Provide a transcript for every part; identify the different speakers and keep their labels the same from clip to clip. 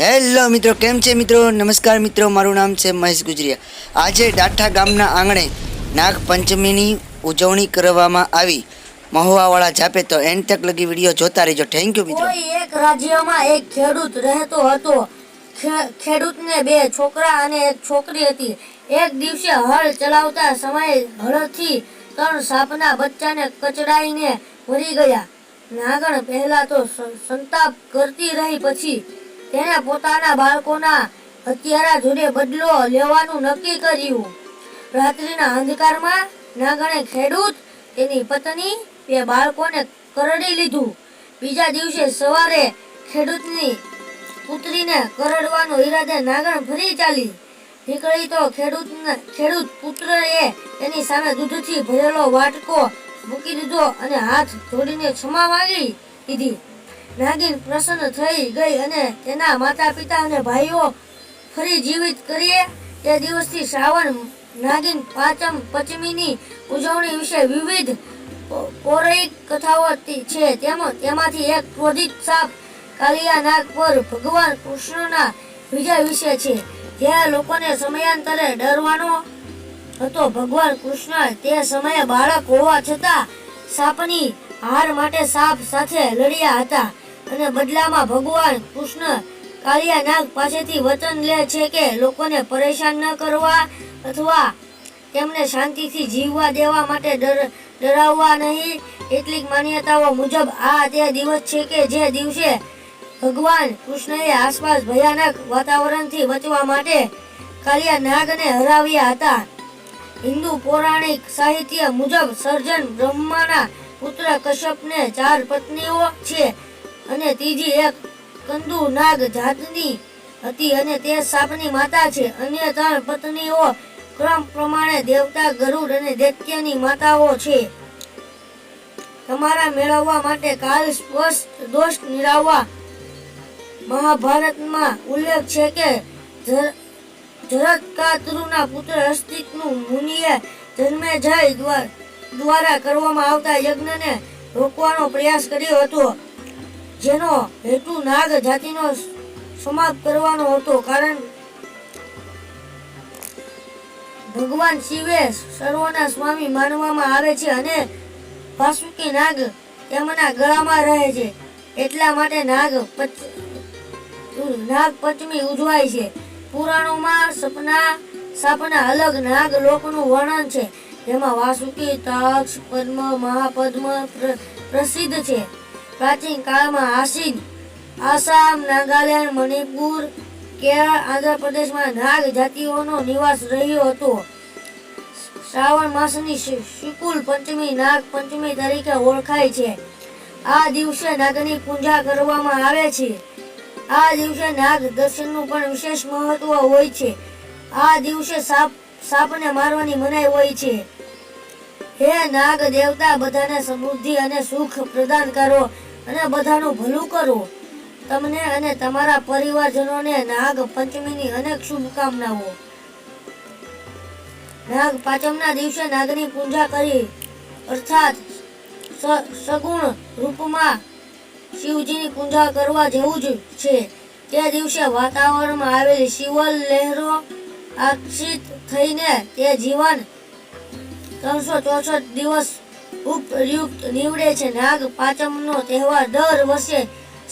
Speaker 1: Hello મિત્રો. કેમ છે, મિત્રો? નમસ્કાર, મિત્રો. મારું નામ છે મહેશ ગુજરિયા. આજે ડાઠા ગામના આંગણે નાગપંચમીની ઉજવણી કરવામાં આવી. મહુવાવાળા જાપે તો એન્ડ તક લગી વીડિયો જોતા રહેજો. થેન્ક યુ મિત્રો.
Speaker 2: એક રાજ્યમાં એક ખેડૂત રહેતો હતો. ખેડૂતને બે છોકરા અને એક છોકરી હતી. એક દિવસે હળ ચલાવતા સમયે હળથી ત્રણ સાપના બચ્ચાને કચડાઈને મરી ગયા. નાગણ પહેલા તો સંતાપ કરતી રહી પછી તેણે પોતાના બાળકોના હત્યારા જોડે બદલો લેવાનું નક્કી કર્યું. રાત્રિના અંધકારમાં નાગણે ખેડૂત તેની પત્ની બે બાળકોને કરડી લીધું. બીજા દિવસે સવારે ખેડૂતની પુત્રીને કરડવાનો ઈરાદે નાગણ ફરી ચાલી. નીકળી તો ખેડૂતને, ખેડૂત પુત્રએ તેની સામે દૂધથી ભરેલો વાટકો મૂકી દીધો અને હાથ જોડીને ક્ષમા માંગી દીધી નાગિન પ્રસન્ન થઈ ગઈ અને તેના માતા પિતા અને ભાઈઓ ફરી જીવિત કરીએ, તે દિવસથી શ્રાવણ નાગિન પાંચમ પંચમીની ઉજવણી વિશે વિવિધ પૌરાણિક કથાઓ છે. તેમજ તેમાંથી એક ક્રોધિત સાપ કાલિયા નાગ પર ભગવાન કૃષ્ણના વિજય વિશે છે. જે લોકોને સમયાંતરે ડરવાનો હતો. ભગવાન કૃષ્ણ તે સમયે બાળક હોવા છતાં સાપની હાર માટે સાપ સાથે લડ્યા હતા. અને બદલામાં ભગવાન કૃષ્ણ કાલિયા નાગ પાસેથી વચન લે છે કે લોકોને પરેશાન ન કરવા અથવા તેમને શાંતિથી જીવવા દેવા માટે ડરાવવા નહીં. કેટલીક માન્યતાઓ મુજબ આ તે દિવસ છે કે જે દિવસે ભગવાન કૃષ્ણએ આસપાસ ભયાનક વાતાવરણથી બચવા માટે કાલિયા નાગને હરાવ્યા હતા. હિન્દુ પૌરાણિક સાહિત્ય મુજબ સર્જન બ્રહ્માના પુત્ર કશ્યપને ચાર પત્નીઓ છે. અને ત્રીજી એક કંદુ નાગ જાતની હતી અને તે સાપની માતા છે. અન્ય ત્રણ પત્નીઓ ક્રમ પ્રમાણે દેવતા, ગરુડ અને દૈત્યની માતાઓ છે. તમારા મેળવવા માટે કાલ સ્પષ્ટ દોષ નિરાવવા મહાભારતમાં ઉલ્લેખ છે કે જર- પુત્ર હસ્તિકનું મુનિએ જન્મે જય દ્વારા કરવામાં આવતા યજ્ઞને રોકવાનો પ્રયાસ કર્યો હતો. જેનો હેતુ નાગ જાતિનો સમાપ્ત કરવાનો હતો. કારણ ભગવાન શિવે સર્વના સ્વામી માનવામાં આવે છે અને વાસુકી નાગ તેમના ગળામાં રહે છે. એટલા માટે નાગ નાગ પંચમી ઉજવાય છે. પુરાણોમાં સપના, સાપના અલગ નાગ લોકનું વર્ણન છે. જેમાં વાસુકી, તાક્ષ, પદ્મ, મહાપદ્મ પ્ર- પ્રસિદ્ધ છે. પ્રાચીન કાળમાં આસીન, આસામ, નાગાલેન્ડ, મણિપુર કેરળ આંધ્રપ્રદેશમાં નાગ જાતિઓનો નિવાસ રહ્યો હતો. શ્રાવણ માસની શુક્લ પંચમી નાગ પંચમી તરીકે ઓળખાય છે. આ દિવસે નાગની પૂજા કરવામાં આવે છે. આ દિવસે નાગ દર્શનનું પણ વિશેષ મહત્વ હોય છે. આ દિવસે સાપ, સાપને મારવાની મનાઈ હોય છે. હે નાગ દેવતા, બધાને સમૃદ્ધિ અને સુખ પ્રદાન કરો. અને બધાનું ભલું કરો. તમને અને તમારા પરિવારજનોને નાગ પંચમીની અનેક શુભકામનાઓ. નાગ પાંચમના દિવસે નાગની પૂજા કરી, અર્થાત સગુણ રૂપમાં શિવજીની પૂજા કરવા જેવું જ છે. તે દિવસે વાતાવરણમાં આવેલી શિવલ લહેરો આકર્ષિત થઈને તે જીવન ત્રણસો ચોસઠ દિવસ ઉપયુક્ત નીવડે છે. નાગ પાંચમનો તહેવાર દર વર્ષે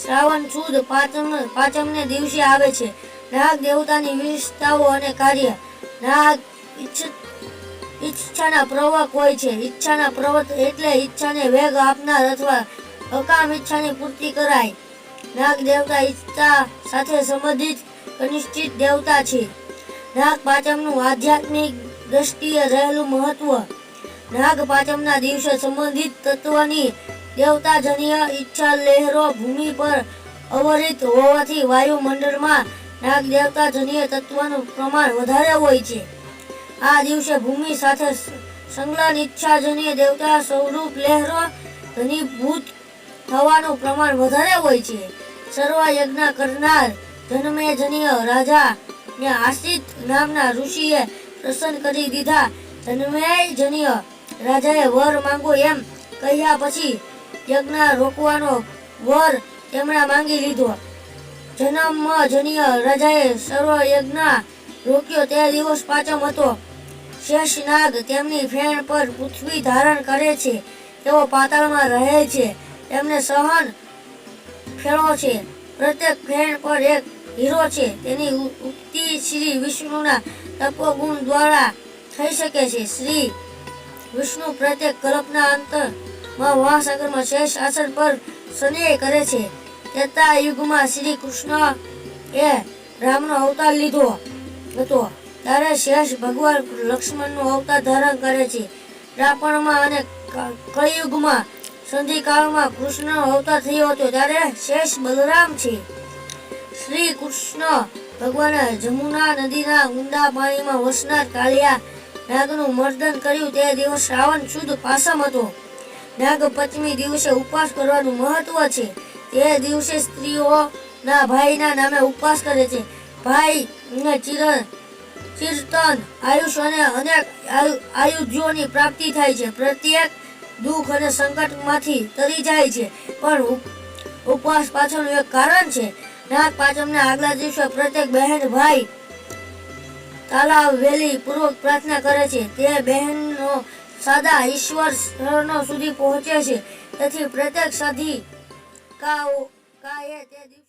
Speaker 2: શ્રાવણ સુદ પાંચમ, પાંચમને દિવસે આવે છે. નાગ દેવતાની વિશેષતાઓ અને કાર્ય. નાગ ઈચ્છાના પ્રવક હોય છે. ઈચ્છાના પ્રવત એટલે ઈચ્છાને વેગ આપનાર અથવા અકામ ઈચ્છાની પૂર્તિ કરાય. નાગ દેવતા ઈચ્છા સાથે સંબંધિત અનિશ્ચિત દેવતા છે. નાગ પાંચમનું આધ્યાત્મિક દ્રષ્ટિએ રહેલું મહત્વ નાગ પાંચમના દિવસે સંબંધિત તત્વની દેવતાજન્ય ઈચ્છા લહેરો ભૂમિ પર અવરિત હોવાથી વાયુમંડળમાં નાગ દેવતાજન્ય તત્વનું પ્રમાણ વધારે હોય છે. આ દિવસે ભૂમિ સાથે સ- ઈચ્છાજનીય દેવતા સ્વરૂપ લહેરો ઘનીભૂત થવાનું પ્રમાણ વધારે હોય છે. સર્વ યજ્ઞ કરનાર જન્મેજનીય રાજા ને આશિત નામના ઋષિએ પ્રસન્ન કરી દીધા જન્મેજનીય રાજાએ વર માંગો એમ કહ્યા પછી યજ્ઞ રોકવાનો વર તેમણે માંગી લીધો. જન્મજન્ય રાજાએ સર્વ યજ્ઞ રોક્યો તે દિવસ પાંચમ હતો. શેષનાગ તેમની ફેણ પર પૃથ્વી ધારણ કરે છે. તેઓ પાતાળમાં રહે છે. તેમને સહન ફેણો છે. પ્રત્યેક ફેણ પર એક હીરો છે. તેની ઉક્તિ શ્રી વિષ્ણુના તપોગુણ દ્વારા થઈ શકે છે. શ્રી વિષ્ણુ પ્રત્યેક કલ્પના અંતરમાં મહાસાગરમાં શેષ આસન પર સનેહ કરે છે. ત્રેતા યુગમાં શ્રી કૃષ્ણ એ રામનો અવતાર લીધો હતો. ત્યારે શેષ ભગવાન લક્ષ્મણનો અવતાર ધારણ કરે છે. રાપણમાં અને કળિયુગમાં સંધિકાળમાં કૃષ્ણનો અવતાર થયો હતો. ત્યારે શેષ બલરામ છે. શ્રી કૃષ્ણ ભગવાને જમુના નદીના ઊંડા પાણીમાં વસનાર કાલિયા નાગનું મર્દન કર્યું તે દિવસ શ્રાવણ શુદ્ધ પાસમ હતો. નાગ પંચમી દિવસે ઉપવાસ કરવાનું મહત્વ છે. તે દિવસે સ્ત્રીઓના ભાઈના નામે ઉપવાસ કરે છે. ભાઈ ને ચિર ચિરતન, આયુષ અને અનેક આયુ- આયુધ્યોની પ્રાપ્તિ થાય છે. પ્રત્યેક દુઃખ અને સંકટમાંથી તરી જાય છે. પણ ઉપ- ઉપવાસ પાછળનું એક કારણ છે. નાગ પાંચમના આગલા દિવસે પ્રત્યેક બહેન ભાઈ તાલાવ વેલી પૂર્વક પ્રાર્થના કરે છે. તે બહેનનો સાદા ઈશ્વર સ્થળનો સુધી પહોંચે છે. તેથી પ્રત્યેક સાધી કાઓ કાએ તે